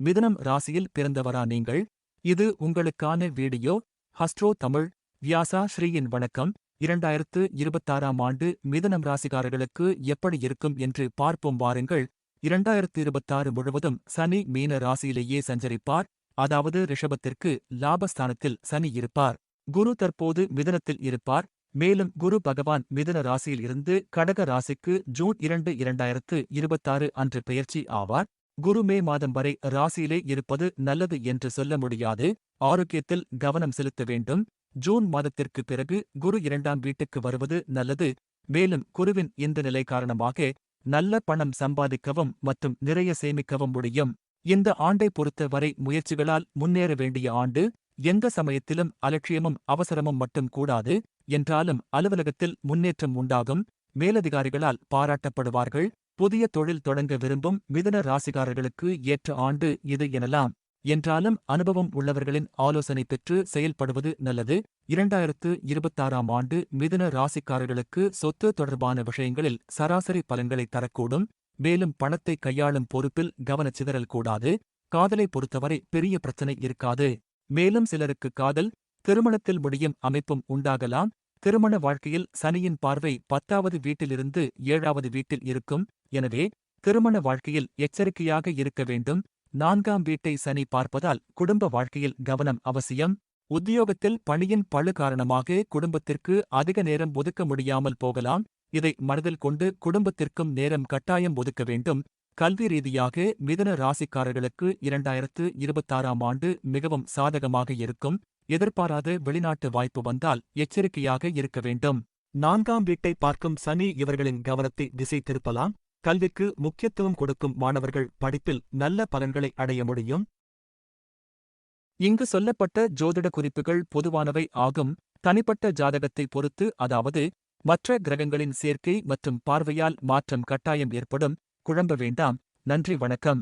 மிதுனம் ராசியில் பிறந்தவரா நீங்கள்? இது உங்களுக்கான வீடியோ. ஹஸ்ட்ரோ தமிழ். வியாசா ஸ்ரீயின் வணக்கம். இரண்டாயிரத்து இருபத்தாறாம் ஆண்டு மிதுனம் ராசிகாரர்களுக்கு எப்படி இருக்கும் என்று பார்ப்போம் வாருங்கள். இரண்டாயிரத்து இருபத்தாறு முழுவதும் சனி மீன ராசியிலேயே சஞ்சரிப்பார். அதாவது ரிஷபத்திற்கு லாபஸ்தானத்தில் சனி இருப்பார். குரு தற்போது மிதனத்தில் இருப்பார். மேலும் குரு பகவான் மிதன ராசியில் இருந்து கடக ராசிக்கு ஜூன் இரண்டு இரண்டாயிரத்து இருபத்தாறு அன்று பெயர்ச்சி ஆவார். குரு மே மாதம் வரை ராசியிலே இருப்பது நல்லது என்று சொல்ல முடியாது. ஆரோக்கியத்தில் கவனம் செலுத்த வேண்டும். ஜூன் மாதத்திற்கு பிறகு குரு இரண்டாம் வீட்டுக்கு வருவது நல்லது. மேலும் குருவின் இந்த நிலை காரணமாக நல்ல பணம் சம்பாதிக்கவும் மற்றும் நிறைய சேமிக்கவும் முடியும். இந்த ஆண்டை பொறுத்தவரை முயற்சிகளால் முன்னேற வேண்டிய ஆண்டு எந்த சமயத்திலும் அலட்சியமும் அவசரமும் மட்டும் கூடாது. என்றாலும் அலுவலகத்தில் முன்னேற்றம் உண்டாகும். மேலதிகாரிகளால் பாராட்டப்படுவார்கள். புதிய தொழில் தொடங்க விரும்பும் மிதன ராசிகாரர்களுக்கு ஏற்ற ஆண்டு இது எனலாம். என்றாலும் அனுபவம் உள்ளவர்களின் ஆலோசனை பெற்று செயல்படுவது நல்லது. இரண்டாயிரத்து இருபத்தாறாம் ஆண்டு மிதுன ராசிக்காரர்களுக்கு சொத்து தொடர்பான விஷயங்களில் சராசரி பலன்களை தரக்கூடும். மேலும் பணத்தை கையாளும் பொறுப்பில் கவனச்சிதறல் கூடாது. காதலை பொறுத்தவரை பெரிய பிரச்சனை இருக்காது. மேலும் சிலருக்கு காதல் திருமணத்தில் முடியும் அமைப்பும் உண்டாகலாம். திருமண வாழ்க்கையில் சனியின் பார்வை பத்தாவது வீட்டிலிருந்து ஏழாவது வீட்டில் இருக்கும். எனவே திருமண வாழ்க்கையில் எச்சரிக்கையாக இருக்க வேண்டும். நான்காம் வீட்டை சனி பார்ப்பதால் குடும்ப வாழ்க்கையில் கவனம் அவசியம். உத்தியோகத்தில் பணியின் பழு காரணமாக குடும்பத்திற்கு அதிக நேரம் ஒதுக்க முடியாமல் போகலாம். இதை மனதில் கொண்டு குடும்பத்திற்கும் நேரம் கட்டாயம் ஒதுக்க வேண்டும். கல்வி ரீதியாக மிதன ராசிக்காரர்களுக்கு இரண்டாயிரத்து இருபத்தாறாம் ஆண்டு மிகவும் சாதகமாக இருக்கும். எதிர்பாராத வெளிநாட்டு வாய்ப்பு வந்தால் எச்சரிக்கையாக இருக்க வேண்டும். நான்காம் வீட்டை பார்க்கும் சனி இவர்களின் கவனத்தை திசை திருப்பலாம். கல்விக்கு முக்கியத்துவம் கொடுக்கும் மாணவர்கள் படிப்பில் நல்ல பலன்களை அடைய முடியும். இங்கு சொல்லப்பட்ட ஜோதிட குறிப்புகள் பொதுவானவை ஆகும். தனிப்பட்ட ஜாதகத்தை பொறுத்து அதாவது மற்ற கிரகங்களின் சேர்க்கை மற்றும் பார்வையால் மாற்றம் கட்டாயம் ஏற்படும். குழம்ப வேண்டாம். நன்றி வணக்கம்.